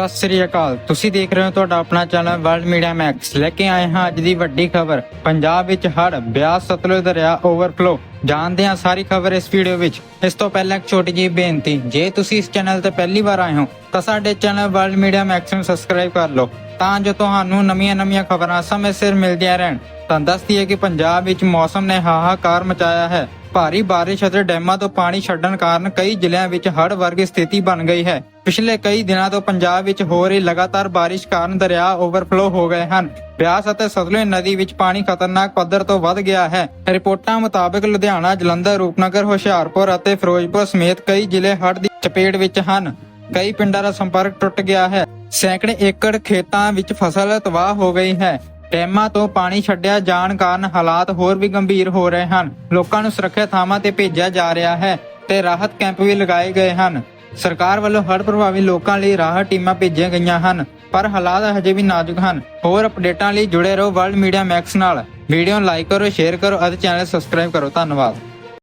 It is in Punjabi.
ਸਤਿ ਸ੍ਰੀ ਅਕਾਲ। ਤੁਸੀਂ ਦੇਖ ਰਹੇ ਹੋ ਤੁਹਾਡਾ ਆਪਣਾ ਚੈਨਲ ਵਰਲਡ ਮੀਡੀਆ ਮੈਕਸ। ਲੈ ਕੇ ਆਏ ਹਾਂ ਅੱਜ ਦੀ ਵੱਡੀ ਖਬਰ। ਪੰਜਾਬ ਵਿੱਚ ਹੜ੍ਹ, ਬਿਆਸ, ਸਤਲੁਜ ਦਰਿਆ, ਓਵਰਫਲੋ। ਜਾਣਦੇ ਹਾਂ ਸਾਰੀ ਖਬਰ ਇਸ ਵੀਡੀਓ ਵਿੱਚ। ਇਸ ਤੋਂ ਪਹਿਲਾਂ ਇੱਕ ਛੋਟੀ ਜਿਹੀ ਬੇਨਤੀ, ਜੇ ਤੁਸੀਂ ਇਸ ਚੈਨਲ ਤੇ ਪਹਿਲੀ ਵਾਰ ਆਏ ਹੋ, ਤਾਂ ਸਾਡੇ ਚੈਨਲ ਵਰਲਡ ਮੀਡੀਆ ਮੈਕਸ ਨੂੰ ਸਬਸਕ੍ਰਾਈਬ ਕਰ ਲਓ। ਤਾਂ ਜੋ ਤੁਹਾਨੂੰ ਨਵੀਆਂ-ਨਵੀਆਂ ਖਬਰਾਂ ਸਮੇਂ ਸਿਰ ਮਿਲਦੀਆਂ ਰਹਿਣ। ਤਾਂ ਦੱਸਦੀ ਹੈ ਕਿ ਪੰਜਾਬ ਵਿੱਚ ਮੌਸਮ ਨੇ ਹਾਹਾਕਾਰ ਮਚਾਇਆ ਹੈ। ਭਾਰੀ ਬਾਰਿਸ਼ ਅਤੇ ਡੈਮਾਂ ਤੋਂ ਪਾਣੀ ਛੱਡਣ ਕਾਰਨ ਕਈ ਜ਼ਿਲ੍ਹਿਆਂ ਵਿੱਚ ਹੜ੍ਹ ਵਰਗੀ ਸਥਿਤੀ ਬਣ ਗਈ ਹੈ। ਪਿਛਲੇ ਕਈ ਦਿਨਾਂ ਤੋਂ ਪੰਜਾਬ ਵਿੱਚ ਹੋ ਰਹੀ ਲਗਾਤਾਰ ਬਾਰਿਸ਼ ਕਾਰਨ ਦਰਿਆ ਓਵਰਫਲੋ ਹੋ ਗਏ ਹਨ। ਬਿਆਸ ਅਤੇ ਸਤਲੁਜ ਨਦੀ ਵਿੱਚ ਪਾਣੀ ਖਤਰਨਾਕ ਪੱਧਰ ਤੋਂ ਵੱਧ ਗਿਆ ਹੈ। ਰਿਪੋਰਟਾਂ ਮੁਤਾਬਕ ਲੁਧਿਆਣਾ, ਜਲੰਧਰ, ਰੂਪਨਗਰ, ਹੁਸ਼ਿਆਰਪੁਰ ਅਤੇ ਫਿਰੋਜ਼ਪੁਰ ਸਮੇਤ ਕਈ ਜ਼ਿਲ੍ਹੇ ਹੜ੍ਹ ਦੀ ਚਪੇਟ ਵਿੱਚ ਹਨ। ਕਈ ਪਿੰਡਾਂ ਦਾ ਸੰਪਰਕ ਟੁੱਟ ਗਿਆ ਹੈ। ਸੈਂਕੜੇ ਏਕੜ ਖੇਤਾਂ ਵਿੱਚ ਫਸਲ ਤਬਾਹ ਹੋ ਗਈ ਹੈ। ਡੈਮਾਂ ਤੋਂ ਪਾਣੀ ਛੱਡਿਆ ਜਾਣ ਕਾਰਨ ਹਾਲਾਤ ਹੋਰ ਵੀ ਗੰਭੀਰ ਹੋ ਰਹੇ ਹਨ। ਲੋਕਾਂ ਨੂੰ ਸੁਰੱਖਿਅਤ ਥਾਵਾਂ ਤੇ ਭੇਜਿਆ ਜਾ ਰਿਹਾ ਹੈ ਤੇ ਰਾਹਤ ਕੈਂਪ ਵੀ ਲਗਾਏ ਗਏ ਹਨ। ਸਰਕਾਰ ਵੱਲੋਂ ਹੜ੍ਹ ਪ੍ਰਭਾਵਿਤ ਲੋਕਾਂ ਲਈ ਰਾਹਤ ਟੀਮਾਂ ਭੇਜੀਆਂ ਗਈਆਂ ਹਨ, ਪਰ ਹਾਲਾਤ ਹਜੇ ਵੀ ਨਾਜ਼ੁਕ ਹਨ। ਹੋਰ ਅਪਡੇਟਾਂ ਲਈ ਜੁੜੇ ਰਹੋ ਵਰਲਡ ਮੀਡੀਆ ਮੈਕਸ ਨਾਲ। ਵੀਡੀਓ ਨੂੰ ਲਾਈਕ ਕਰੋ, ਸ਼ੇਅਰ ਕਰੋ ਅਤੇ ਚੈਨਲ ਸਬਸਕ੍ਰਾਈਬ ਕਰੋ। ਧੰਨਵਾਦ।